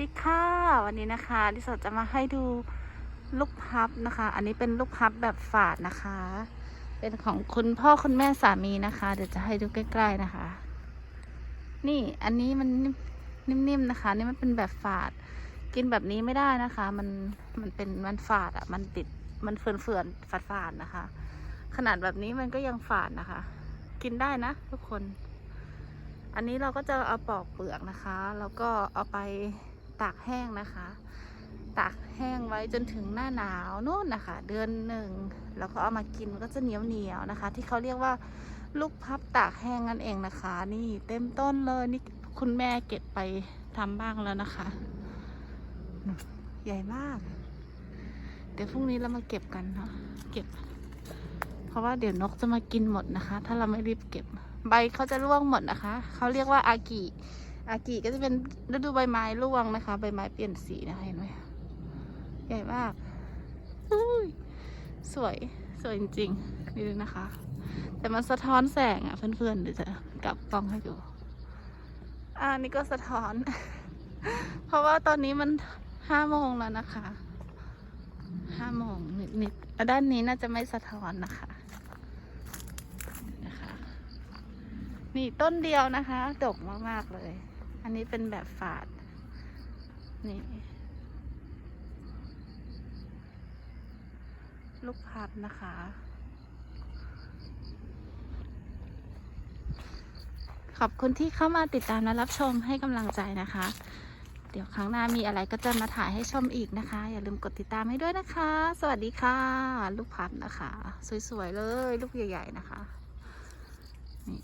ดีค่ะวันนี้นะคะดิสดจะมาให้ดูลูกพับนะคะ อันนี้เป็นลูกพับแบบฝาดนะคะ เป็นของคุณพ่อคุณแม่สามีนะคะ เดี๋ยวจะให้ดูใกล้ ๆนะคะ นี่อันนี้มันนิ่มๆนะคะ นี่มันเป็นแบบฝาด กินแบบนี้ไม่ได้นะคะ มันมันเป็นมันฝาดอะ มันติดมันเฟื่อนๆฝาดๆนะคะ ขนาดแบบนี้มันก็ยังฝาดนะคะ กินได้นะทุกคน อันนี้เราก็จะเอาปอกเปลือกนะคะ แล้วก็เอาไป ตากแห้งนะคะ ตากแห้งไว้จนถึงหน้าหนาวนู่นนะคะ เดือนหนึ่งแล้วก็เอามากินมันก็จะเหนียวเหนียวนะคะ ที่เขาเรียกว่าลูกพับตากแห้งนั่นเองนะคะ นี่เต็มต้นเลยนี่คุณแม่เก็บไปทำบ้างแล้วนะคะ ใหญ่มาก เดี๋ยวพรุ่งนี้เรามาเก็บกันเนาะเก็บ เพราะว่าเดี๋ยวนกจะมากินหมดนะคะ ถ้าเราไม่รีบเก็บ ใบเขาจะร่วงหมดนะคะ เขาเรียกว่าอากิ อากิก็จะเป็นฤดูใบไม้ร่วงนะคะ ใบไม้เปลี่ยนสีนะคะเห็นไหมใหญ่มากสวยสวยจริงๆนี่ดูนะคะ แต่มันสะท้อนแสงอะ เพื่อนๆเดี๋ยวจะกลับกล้องให้ดูอ่านี่ก็สะท้อน เพราะว่าตอนนี้มันห้าโมงแล้วนะคะห้าโมงนิดๆด้านนี้น่าจะไม่สะท้อนนะคะนะคะ นี่ต้นเดียวนะคะ ดกมาก ๆ เลย อันนี้เป็นแบบฝาด นี่ ลูกพับนะคะ ขอบคุณที่เข้ามาติดตามและรับชมให้กำลังใจนะคะ เดี๋ยวครั้งหน้ามีอะไรก็จะมาถ่ายให้ชมอีกนะคะ อย่าลืมกดติดตามให้ด้วยนะคะ สวัสดีค่ะ ลูกพับนะคะ สวยๆเลย ลูกใหญ่ ๆ นะคะ นี่